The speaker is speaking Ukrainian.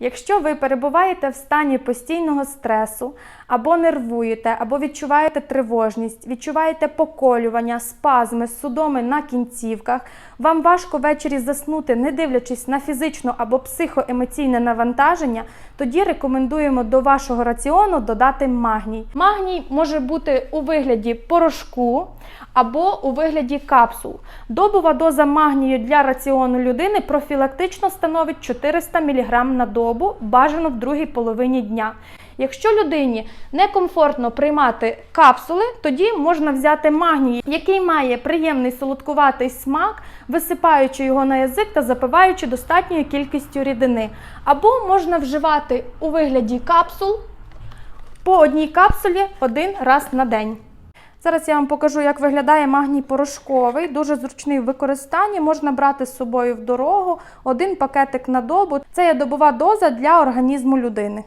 Якщо ви перебуваєте в стані постійного стресу, або нервуєте, або відчуваєте тривожність, відчуваєте поколювання, спазми, судоми на кінцівках, вам важко ввечері заснути, не дивлячись на фізичну або психоемоційне навантаження, тоді рекомендуємо до вашого раціону додати магній. Магній може бути у вигляді порошку або у вигляді капсул. Добова доза магнію для раціону людини профілактично становить 400 мг на добу, бажано в другій половині дня. Якщо людині некомфортно приймати капсули, тоді можна взяти магній, який має приємний солодкуватий смак, висипаючи його на язик та запиваючи достатньою кількістю рідини. Або можна вживати у вигляді капсул по одній капсулі один раз на день. Зараз я вам покажу, як виглядає магній порошковий, дуже зручний в використанні. Можна брати з собою в дорогу один пакетик на добу. Це є добова доза для організму людини.